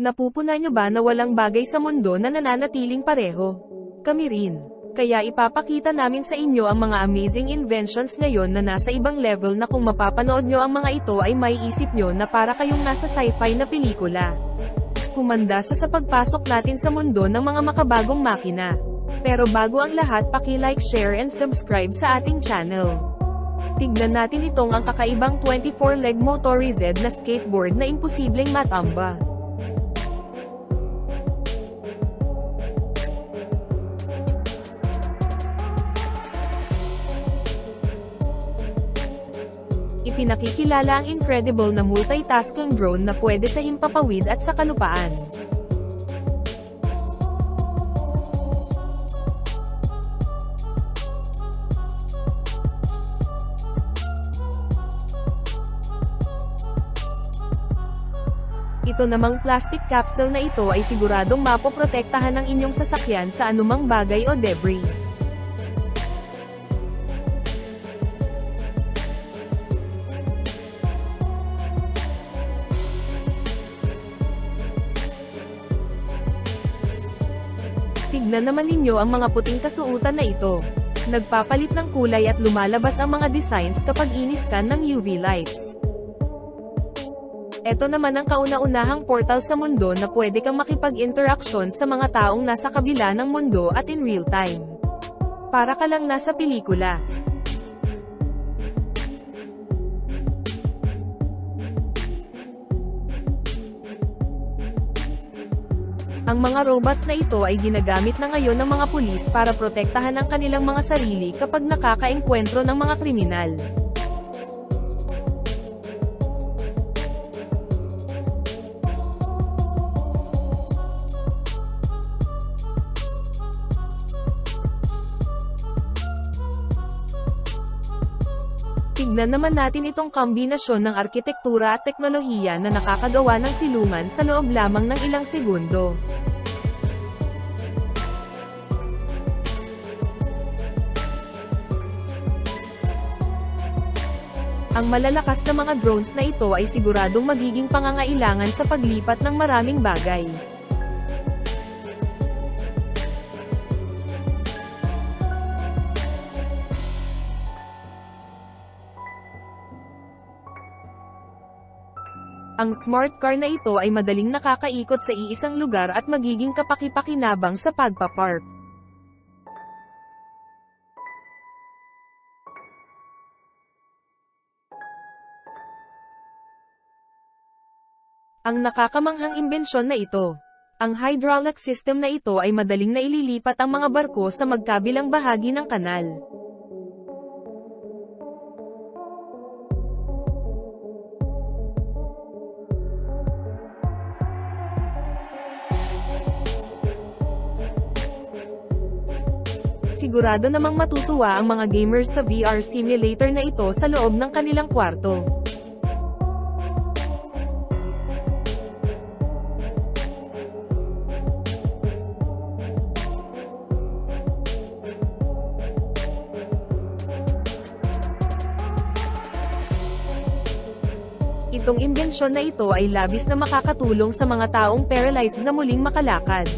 Napupuna nyo ba na walang bagay sa mundo na nananatiling pareho? Kami rin. Kaya ipapakita namin sa inyo ang mga amazing inventions ngayon na nasa ibang level na kung mapapanood nyo ang mga ito ay may isip nyo na para kayong nasa sci-fi na pelikula. Kumanda sa sa pagpasok natin sa mundo ng mga makabagong makina. Pero bago ang lahat paki-like, share and subscribe sa ating channel. Tignan natin itong ang kakaibang 24-leg motorized na skateboard na imposibleng matamba. Ipinakikilala ang incredible na multitasking drone na pwede sa himpapawid at sa kalupaan. Ito namang plastic capsule na ito ay siguradong mapoprotektahan ng inyong sasakyan sa anumang bagay o debris. Tignan naman ninyo ang mga puting kasuutan na ito. Nagpapalit ng kulay at lumalabas ang mga designs kapag iniskan ng UV lights. Ito naman ang kauna-unahang portal sa mundo na pwede kang makipag-interaksyon sa mga taong nasa kabila ng mundo at in real time. Para ka lang nasa pelikula. Ang mga robots na ito ay ginagamit na ngayon ng mga pulis para protektahan ang kanilang mga sarili kapag nakakaengkwentro ng mga kriminal. Tignan naman natin itong kombinasyon ng arkitektura at teknolohiya na nakakagawa ng siluman sa loob lamang ng ilang segundo. Ang malalakas na mga drones na ito ay siguradong magiging pangangailangan sa paglipat ng maraming bagay. Ang smart car na ito ay madaling nakakaikot sa iisang lugar at magiging kapaki-pakinabang sa pagpapark. Ang nakakamanghang imbensyon na ito. Ang hydraulic system na ito ay madaling naililipat ang mga barko sa magkabilang bahagi ng kanal. Sigurado namang matutuwa ang mga gamers sa VR simulator na ito sa loob ng kanilang kwarto. Itong imbensyon na ito ay labis na makakatulong sa mga taong paralyzed na muling makalakad.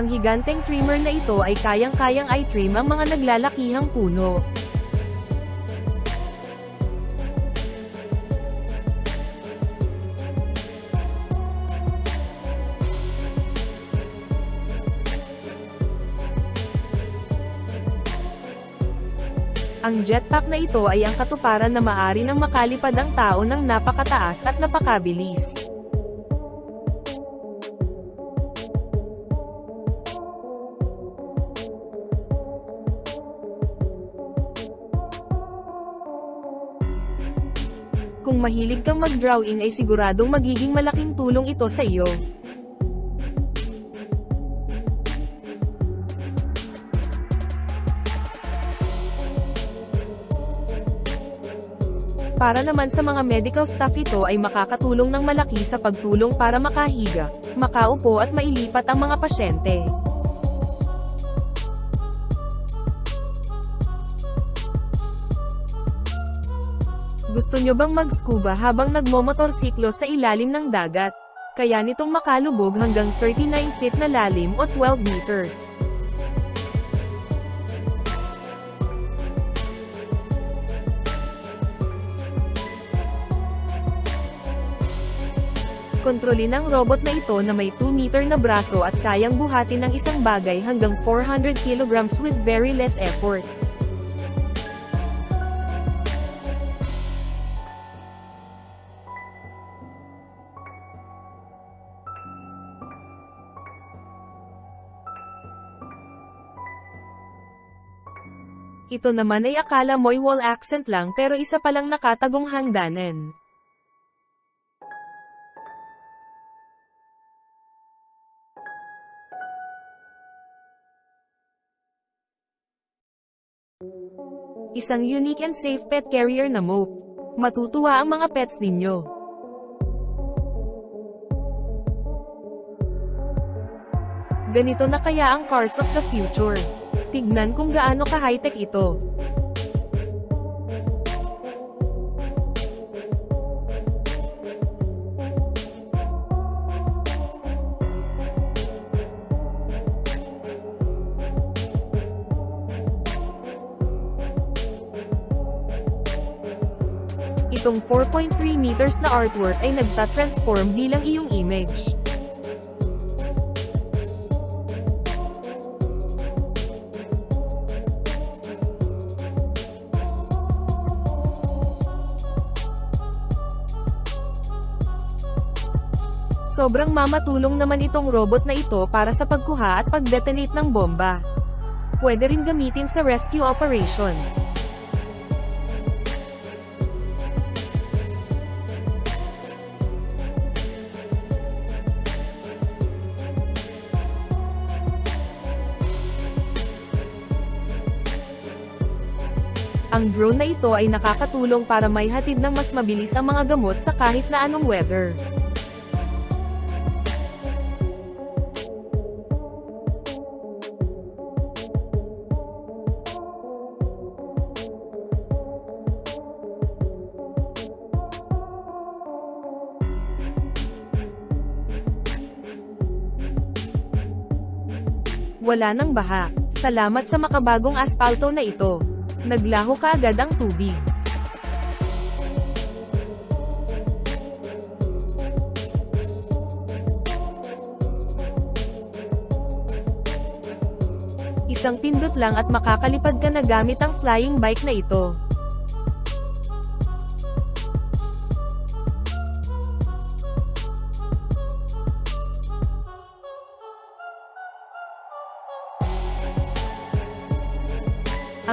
Ang higanteng trimmer na ito ay kayang-kayang i-trim ang mga naglalakihang puno. Ang jetpack na ito ay ang katuparan na maari ng makalipad ang tao ng napakataas at napakabilis. Kung mahilig kang mag-drawing ay siguradong magiging malaking tulong ito sa iyo. Para naman sa mga medical staff ito ay makakatulong ng malaki sa pagtulong para makahiga, makaupo at mailipat ang mga pasyente. Gusto nyo bang mag-scuba habang nagmomotorsiklo sa ilalim ng dagat? Kaya nitong makalubog hanggang 39 feet na lalim o 12 meters. Kontrolin ng robot na ito na may 2 meter na braso at kayang buhatin ng isang bagay hanggang 400 kilograms with very less effort. Ito naman ay akala mo'y wall accent lang pero isa palang nakatagong hangdanan. Isang unique and safe pet carrier na mope. Matutuwa ang mga pets ninyo. Ganito na kaya ang cars of the future. Tignan kung gaano ka-high-tech ito. Itong 4.3 meters na artwork ay nagta-transform bilang iyong image. Sobrang mamatulong naman itong robot na ito para sa pagkuha at pag-detonate ng bomba. Pwede rin gamitin sa rescue operations. Ang drone na ito ay nakakatulong para may hatid ng mas mabilis ang mga gamot sa kahit na anong weather. Wala nang baha. Salamat sa makabagong aspalto na ito. Naglaho kaagad ang tubig. Isang pindot lang at makakalipad ka na gamit ang flying bike na ito.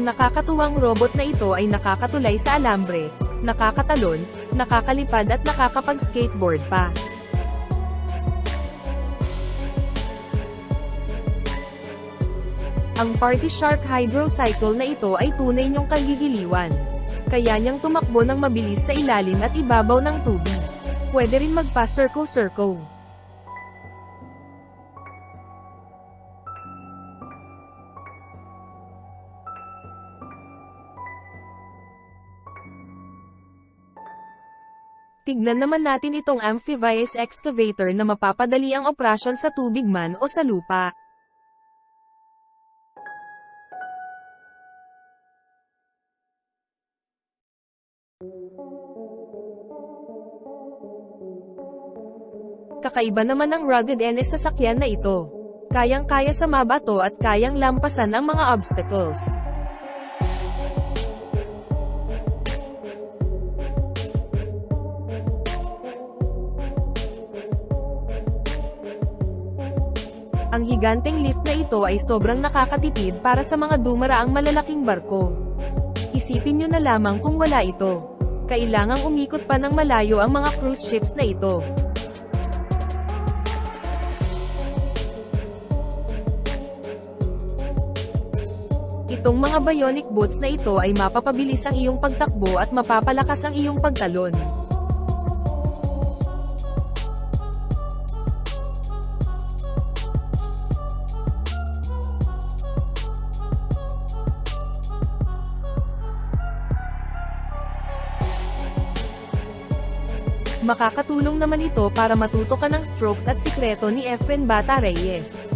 Ang nakakatuwang robot na ito ay nakakatulay sa alambre, nakakatalon, nakakalipad at nakakapag-skateboard pa. Ang Party Shark Hydrocycle na ito ay tunay niyong kagigiliwan. Kaya niyang tumakbo ng mabilis sa ilalim at ibabaw ng tubig. Pwede rin magpa-circle-circle. Tignan naman natin itong amphibious excavator na mapapadali ang operasyon sa tubig man o sa lupa. Kakaiba naman ang rugged NS sasakyan na ito. Kayang-kaya sa mabato at kayang lampasan ang mga obstacles. Ang higanteng lift na ito ay sobrang nakakatipid para sa mga dumaraang malalaking barko. Isipin nyo na lamang kung wala ito. Kailangang umikot pa ng malayo ang mga cruise ships na ito. Itong mga bionic boots na ito ay mapapabilis ang iyong pagtakbo at mapapalakas ang iyong pagtalon. Makakatulong naman ito para matuto ka ng strokes at sikreto ni Efren Bata Reyes.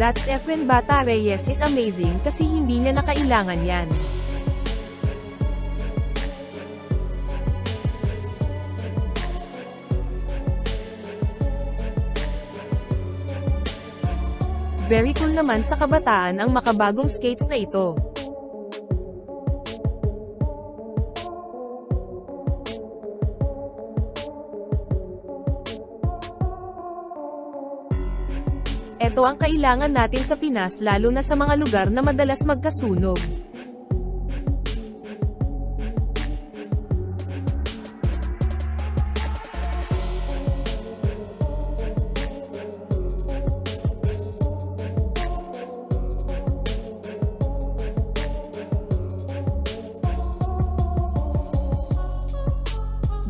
That's Efren Bata Reyes is amazing kasi hindi niya na kailangan yan. Very cool naman sa kabataan ang makabagong skates na ito. Ito ang kailangan natin sa Pinas lalo na sa mga lugar na madalas magkasunog.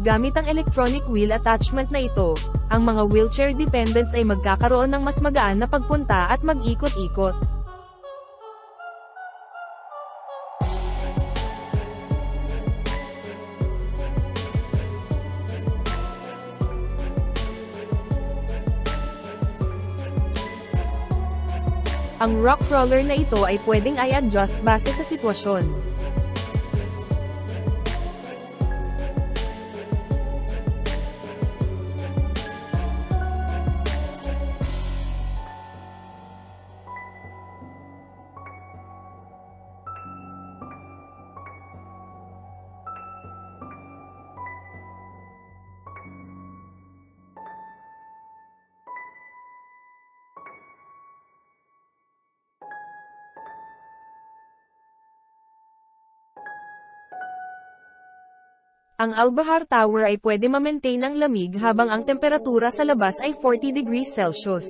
Gamit ang electronic wheel attachment na ito, ang mga wheelchair dependents ay magkakaroon ng mas magaan na pagpunta at mag-ikot-ikot. Ang rock crawler na ito ay pwedeng i-adjust base sa sitwasyon. Ang Albahar Tower ay pwede ma-maintain ang lamig habang ang temperatura sa labas ay 40 degrees Celsius.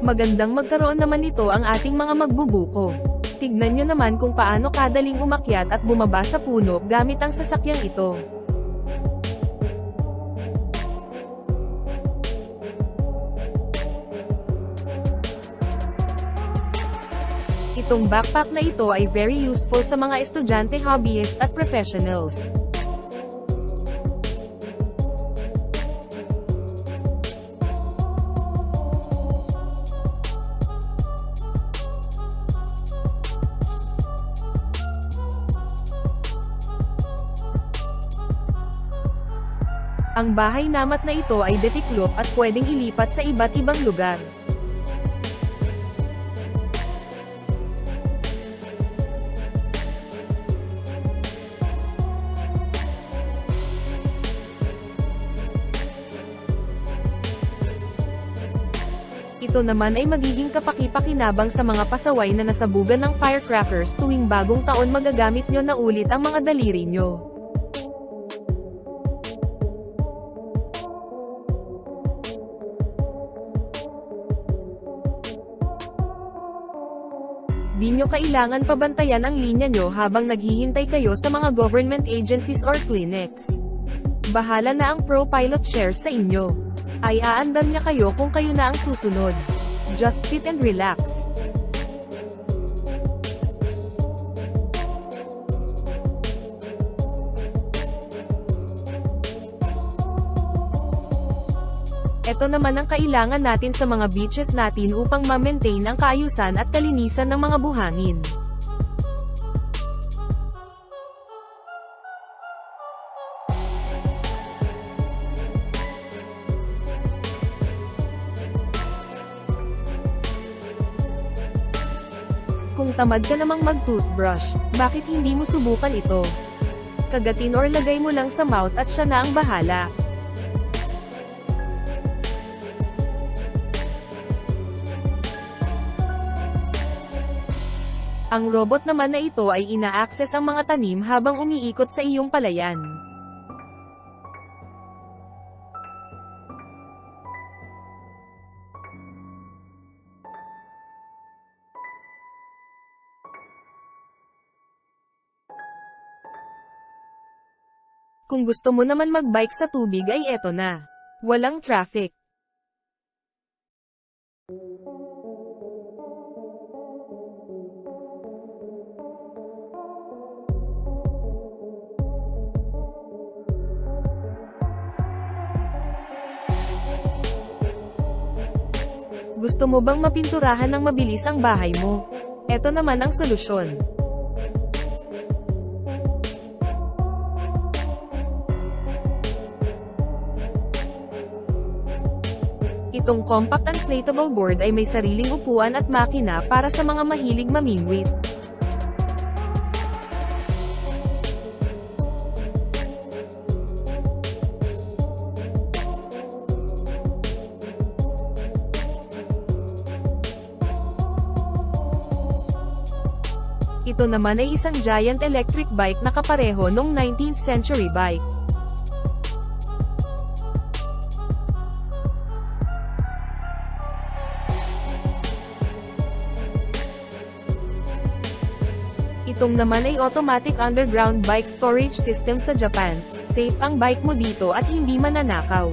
Magandang magkaroon naman nito ang ating mga magbubuko. Tignan nyo naman kung paano kadaling umakyat at bumaba sa puno gamit ang sasakyang ito. Itong backpack na ito ay very useful sa mga estudyante hobbyist at professionals. Ang bahay namat na ito ay detiklop at pwedeng ilipat sa iba't ibang lugar. Ito naman ay magiging kapaki-pakinabang sa mga pasaway na nasabugan ng firecrackers tuwing bagong taon magagamit nyo na ulit ang mga daliri nyo. Di nyo kailangan pabantayan ang linya nyo habang naghihintay kayo sa mga government agencies or clinics. Bahala na ang Pro Pilot Share sa inyo. Ay aandar niya kayo kung kayo na ang susunod. Just sit and relax. Ito naman ang kailangan natin sa mga beaches natin upang ma-maintain ang kaayusan at kalinisan ng mga buhangin. Tamad ka namang mag-toothbrush, bakit hindi mo subukan ito? Kagatin or lagay mo lang sa mouth at siya na ang bahala. Ang robot naman na ito ay ina-access ang mga tanim habang umiikot sa iyong palayan. Kung gusto mo naman magbike sa tubig ay eto na. Walang traffic. Gusto mo bang mapinturahan ng mabilis ang bahay mo? Eto naman ang solusyon. Itong compact inflatable board ay may sariling upuan at makina para sa mga mahilig mamingwit. Ito naman ay isang giant electric bike na kapareho nung 19th century bike. Itong naman ay automatic underground bike storage system sa Japan. Safe ang bike mo dito at hindi mananakaw.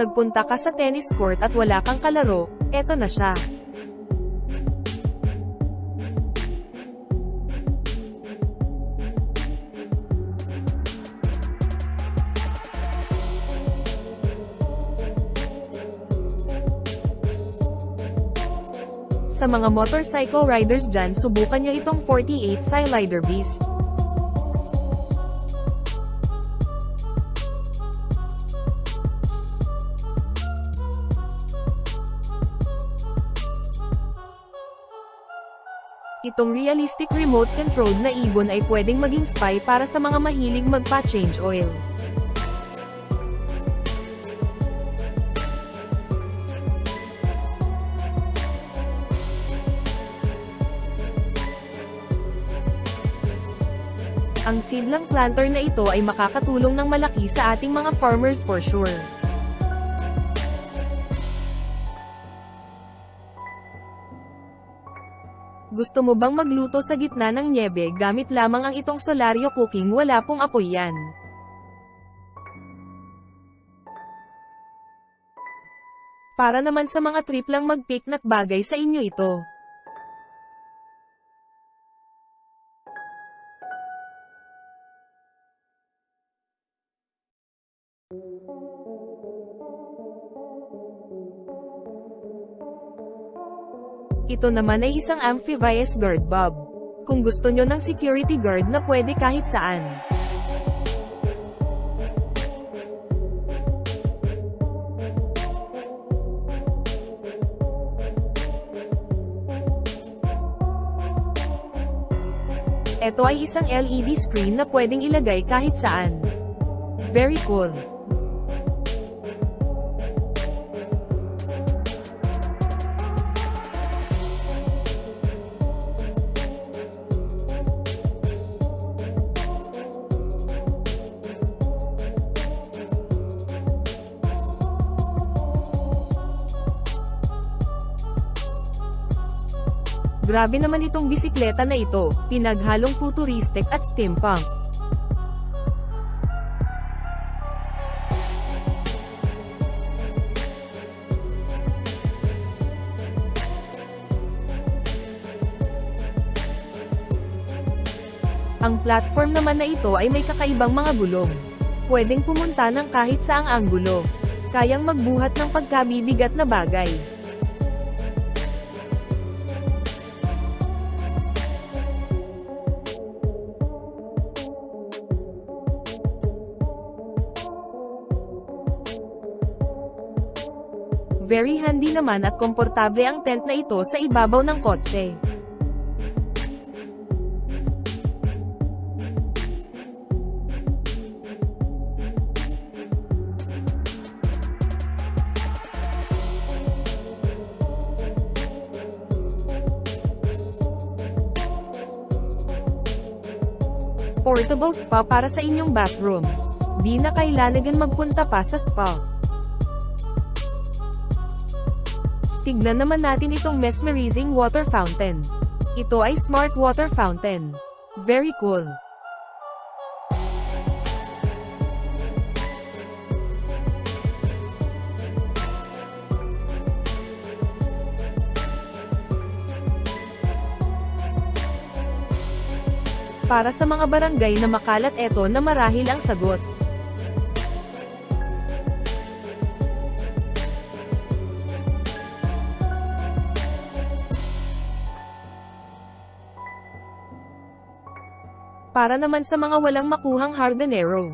Nagpunta ka sa tennis court at wala kang kalaro, eto na siya. Sa mga motorcycle riders dyan subukan niyo itong 48 Cylider Beast. Itong realistic remote controlled na ibon ay pwedeng maging spy para sa mga mahilig magpa-change oil. Ang seedlang planter na ito ay makakatulong ng malaki sa ating mga farmers for sure. Gusto mo bang magluto sa gitna ng nyebe gamit lamang ang itong solaryo cooking wala pong apoy yan. Para naman sa mga trip lang mag-picnic bagay sa inyo ito. Ito naman ay isang amphibious guard bob. Kung gusto nyo ng security guard na pwede kahit saan. Ito ay isang LED screen na pwedeng ilagay kahit saan. Very cool. Grabe naman itong bisikleta na ito, pinaghalong futuristic at steampunk. Ang platform naman na ito ay may kakaibang mga gulong. Pwedeng pumunta ng kahit saang anggulo. Kayang magbuhat ng pagkabibigat na bagay. Very handy naman at komportable ang tent na ito sa ibabaw ng kotse. Portable spa para sa inyong bathroom. Di na kailangan magpunta pa sa spa. Tignan naman natin itong mesmerizing water fountain. Ito ay smart water fountain. Very cool. Para sa mga barangay na makalat eto na marahil ang sagot. Para naman sa mga walang makuhang hardinero.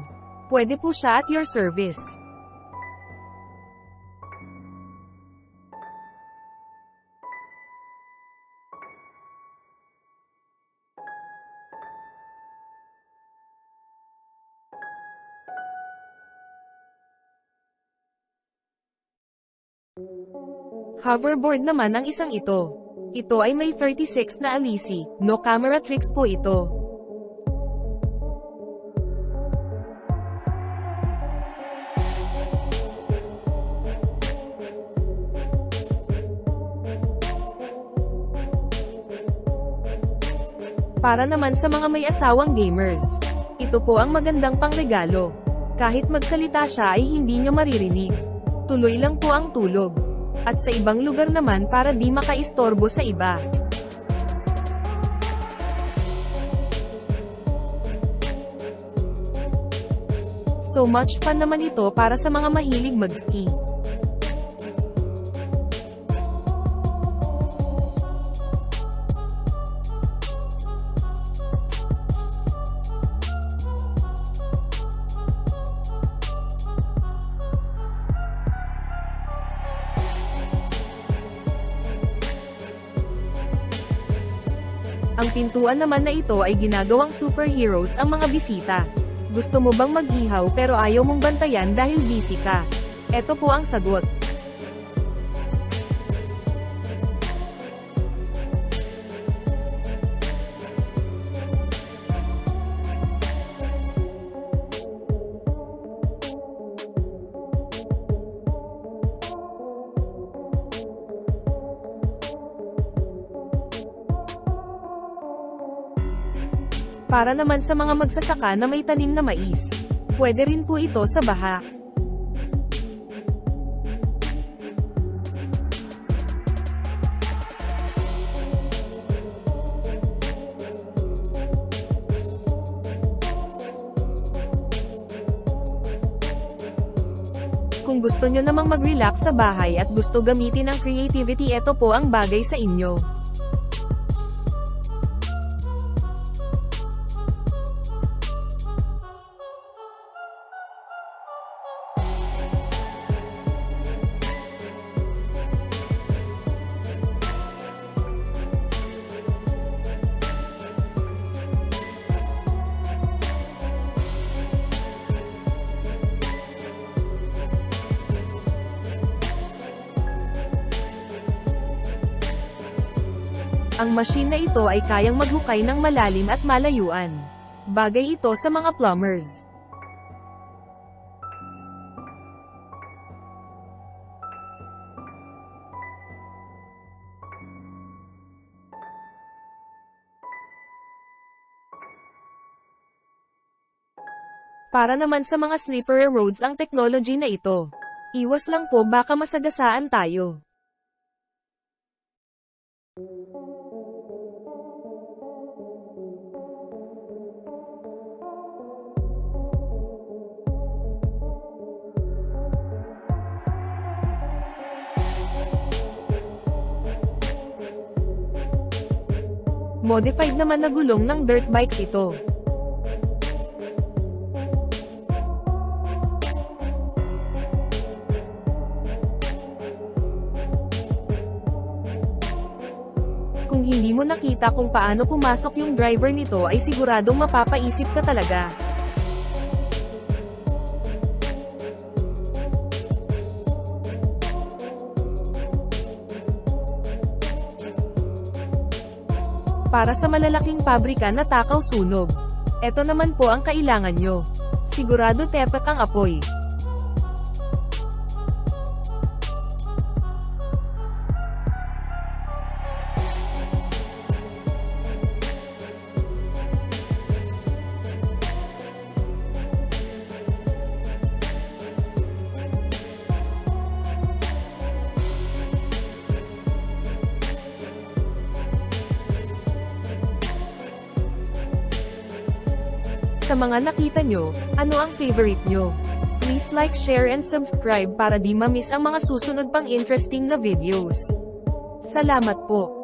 Pwede po siya at your service. Hoverboard naman ang isang ito. Ito ay may 36 na alisi, no camera tricks po ito. Para naman sa mga may asawang gamers. Ito po ang magandang pangregalo. Kahit magsalita siya ay hindi nyo maririnig. Tuloy lang po ang tulog. At sa ibang lugar naman para di makaistorbo sa iba. So much fun naman ito para sa mga mahilig mag-ski. Pintuan naman na ito ay ginagawang superheroes ang mga bisita. Gusto mo bang mag-ihaw pero ayaw mong bantayan dahil busy ka? Ito po ang sagot. Para naman sa mga magsasaka na may tanim na mais. Pwede rin po ito sa baha. Kung gusto nyo namang mag-relax sa bahay at gusto gamitin ang creativity ito po ang bagay sa inyo. Ang machine na ito ay kayang maghukay ng malalim at malayuan. Bagay ito sa mga plumbers. Para naman sa mga slippery roads ang technology na ito. Iwas lang po baka masagasaan tayo. Modified naman na gulong ng dirt bikes ito. Kung hindi mo nakita kung paano pumasok yung driver nito ay siguradong mapapaisip ka talaga. Para sa malalaking pabrika na takaw sunog. Ito naman po ang kailangan nyo. Sigurado tepak ang apoy. Mga nakita nyo, ano ang favorite nyo? Please like, share and subscribe para di ma-miss ang mga susunod pang interesting na videos. Salamat po.